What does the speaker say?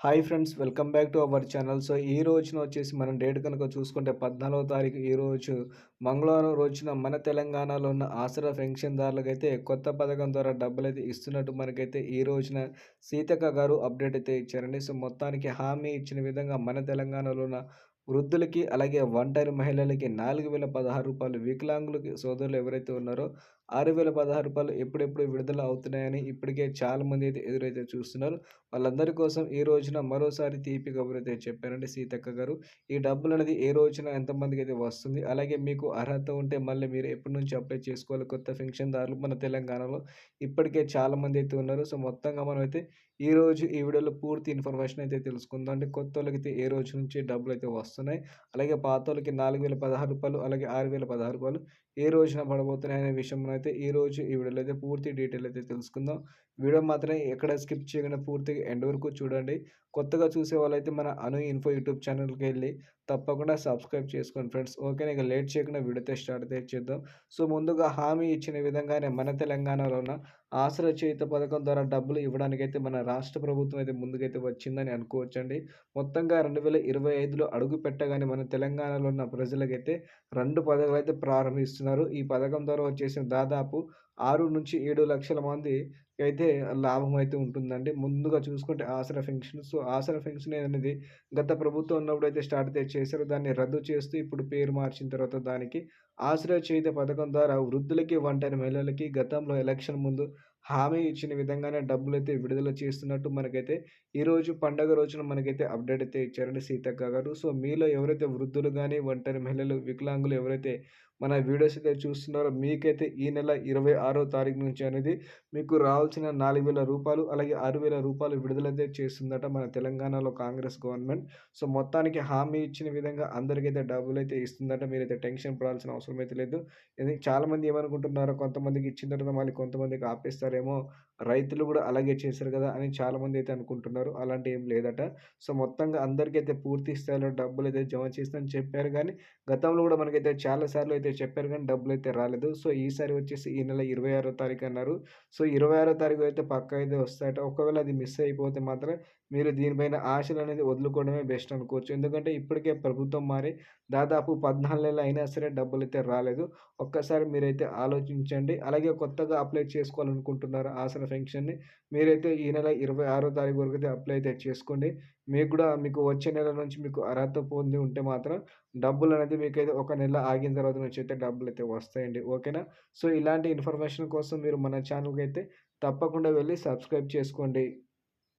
Hi friends welcome back to our channel so ఈ రోజున వచ్చేసి మనం డేట్ కనుక చూసుకుంటే పద్నాలుగో తారీఖు ఈ రోజు మంగళవారం రోజున మన తెలంగాణలో ఉన్న ఆసరా పెన్షన్దారులకైతే కొత్త పథకం ద్వారా డబ్బులు అయితే ఇస్తున్నట్టు మనకైతే ఈ రోజున సీతక్క గారు అప్డేట్ అయితే ఇచ్చారండి. సో మొత్తానికి హామీ ఇచ్చిన విధంగా మన తెలంగాణలో ఉన్న వృద్ధులకి అలాగే ఒంటరి మహిళలకి నాలుగు వేల పదహారు రూపాయలు వికలాంగులకి సోదరులు ఎవరైతే ఉన్నారో ఆరు వేల పదహారు రూపాయలు ఎప్పుడెప్పుడు విడుదల అవుతున్నాయని ఇప్పటికే చాలామంది అయితే ఎదురైతే చూస్తున్నారు. వాళ్ళందరి కోసం ఈ రోజున మరోసారి తీపి కబురు అయితే చెప్పారండి సీతక్క గారు. ఈ డబ్బులు అనేది ఏ రోజున ఎంతమందికి అయితే వస్తుంది అలాగే మీకు అర్హత ఉంటే మళ్ళీ మీరు ఎప్పటి నుంచి అప్లై చేసుకోవాలి కొత్త పెన్షన్దారులు మన తెలంగాణలో ఇప్పటికే చాలామంది అయితే ఉన్నారు. సో మొత్తంగా మనం అయితే ఈ రోజు ఈ వీడియోలో పూర్తి ఇన్ఫర్మేషన్ అయితే తెలుసుకుందాం అంటే కొత్త వాళ్ళకి అయితే ఏ రోజు నుంచి డబ్బులు అయితే వస్తున్నాయి అలాగే పాత వాళ్ళకి నాలుగు వేల పదహారు రూపాయలు అలాగే ఆరు వేల పదహారు రూపాయలు ఏ రోజున పడబోతున్నాయి అనే విషయం అయితే ఈ రోజు ఈ వీడియోలో అయితే పూర్తి డీటెయిల్ అయితే తెలుసుకుందాం. వీడియో మాత్రం ఎక్కడ స్కిప్ చేయకుండా పూర్తిగా ఎండ్ వరకు చూడండి. కొత్తగా చూసే వాళ్ళైతే మన అను ఇన్ఫో యూట్యూబ్ ఛానల్కి వెళ్ళి తప్పకుండా సబ్స్క్రైబ్ చేసుకోండి ఫ్రెండ్స్. ఓకేనా ఇక లేట్ చేయకుండా వీడియోతో స్టార్ట్ అయితే చేద్దాం. సో ముందుగా హామీ ఇచ్చిన విధంగానే మన తెలంగాణలో ఉన్న ఆశ్రయ చేయుత పథకం ద్వారా డబ్బులు ఇవ్వడానికైతే మన రాష్ట్ర ప్రభుత్వం అయితే ముందుకైతే వచ్చిందని అనుకోవచ్చండి. మొత్తంగా రెండు వేల ఇరవై ఐదులో అడుగు పెట్టగానే మన తెలంగాణలో ఉన్న ప్రజలకైతే రెండు పథకాలు అయితే ప్రారంభిస్తున్నారు. ఈ పథకం ద్వారా వచ్చేసిన దాదాపు ఆరు నుంచి ఏడు లక్షల మంది అయితే లాభం అయితే ఉంటుందండి. ముందుగా చూసుకుంటే Aasara pension so Aasara pension అనేది గత ప్రభుత్వం ఉన్నప్పుడు అయితే స్టార్ట్ అయితే చేశారు. దాన్ని రద్దు చేస్తూ ఇప్పుడు పేరు మార్చిన తర్వాత దానికి ఆశ్రయ చేత పథకం ద్వారా వృద్ధులకి ఒంటరి మహిళలకి గతంలో ఎలక్షన్ ముందు హామీ ఇచ్చిన విధంగానే డబ్బులు అయితే విడుదల చేస్తున్నట్టు మనకైతే ఈరోజు పండగ రోజున మనకైతే అప్డేట్ అయితే ఇచ్చారండి సీతక్క గారు. సో మీలో ఎవరైతే వృద్ధులు కానీ ఒంటరి మహిళలు వికలాంగులు ఎవరైతే మన వీడియోస్ అయితే చూస్తున్నారో మీకైతే ఈ నెల ఇరవై ఆరో తారీఖు నుంచి అనేది మీకు రావాల్సిన నాలుగు వేల రూపాయలు అలాగే ఆరు వేల రూపాయలు విడుదలైతే చేస్తుందట మన తెలంగాణలో కాంగ్రెస్ గవర్నమెంట్. సో మొత్తానికి హామీ ఇచ్చిన విధంగా అందరికైతే డబ్బులు అయితే ఇస్తుందట. మీరైతే టెన్షన్ పడాల్సిన అవసరం అయితే లేదు. చాలామంది ఏమనుకుంటున్నారో కొంతమందికి ఇచ్చిన తర్వాత మళ్ళీ కొంతమందికి ఆపేస్తారేమో రైతులు కూడా అలాగే చేశారు కదా అని చాలామంది అయితే అనుకుంటున్నారు. అలాంటి ఏం లేదట. సో మొత్తంగా అందరికైతే పూర్తి స్థాయిలో డబ్బులు అయితే జమ చేస్తామని చెప్పారు కానీ గతంలో కూడా మనకైతే చాలాసార్లు అయితే చెప్పారు కానీ డబ్బులు అయితే రాలేదు. సో ఈసారి వచ్చేసి ఈ నెల ఇరవై ఆరో తారీఖు అన్నారు. సో ఇరవై ఆరో తారీఖు అయితే పక్క అయితే వస్తాయట. ఒకవేళ అది మిస్ అయిపోతే మాత్రం మీరు దీనిపైన ఆశలు అనేది వదులుకోవడమే బెస్ట్ అనుకోవచ్చు. ఎందుకంటే ఇప్పటికే ప్రభుత్వం మారి దాదాపు పద్నాలుగు నెలలు అయినా సరే డబ్బులు అయితే రాలేదు. ఒక్కసారి మీరైతే ఆలోచించండి. అలాగే కొత్తగా అప్లై చేసుకోవాలనుకుంటున్నారు ఆసన పెన్షన్ని మీరైతే ఈ నెల ఇరవై ఆరో తారీఖు వరకు అయితే అప్లై అయితే చేసుకోండి. మీకు కూడా మీకు వచ్చే నెల నుంచి మీకు అర్హత పొంది ఉంటే మాత్రం డబ్బులు అనేది మీకైతే ఒక నెల ఆగిన తర్వాత నుంచి అయితే డబ్బులు అయితే వస్తాయండి. ఓకేనా? సో ఇలాంటి ఇన్ఫర్మేషన్ కోసం మీరు మన ఛానల్కి అయితే తప్పకుండా వెళ్ళి సబ్స్క్రైబ్ చేసుకోండి.